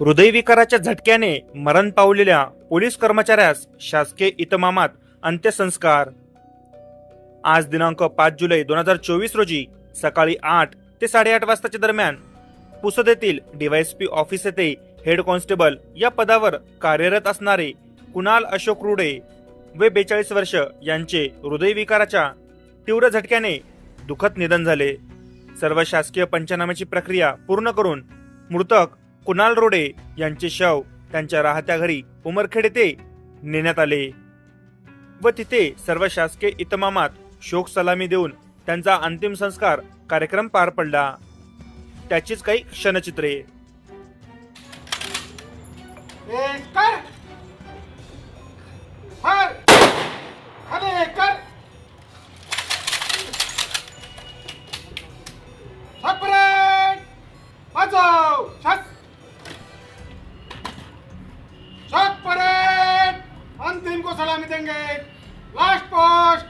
हृदयविकाराच्या झटक्याने मरण पावलेल्या पोलीस कर्मचाऱ्यास शासकीय इतमामात अंत्यसंस्कार. आज दिनांक पाच जुलै दोन हजार चोवीस रोजी सकाळी आठ ते साडेआठ वाजताच्या दरम्यान पुसद येथील डीवायएसपी ऑफिस येथे हेड कॉन्स्टेबल या पदावर कार्यरत असणारे कुणाल अशोक रुडे व बेचाळीस वर्ष यांचे हृदयविकाराच्या तीव्र झटक्याने दुखद निधन झाले. सर्व शासकीय पंचनाम्याची प्रक्रिया पूर्ण करून मृतक कुणाल रोडे यांचे शव त्यांच्या राहत्या घरी उमरखेड येथे नेण्यात आले. व तिथे सर्व शासकीय इतमामात शोक सलामी देऊन त्यांचा अंतिम संस्कार कार्यक्रम पार पडला. त्याचीच काही क्षणचित्रे. सलामी देंगे लास्ट पोस्ट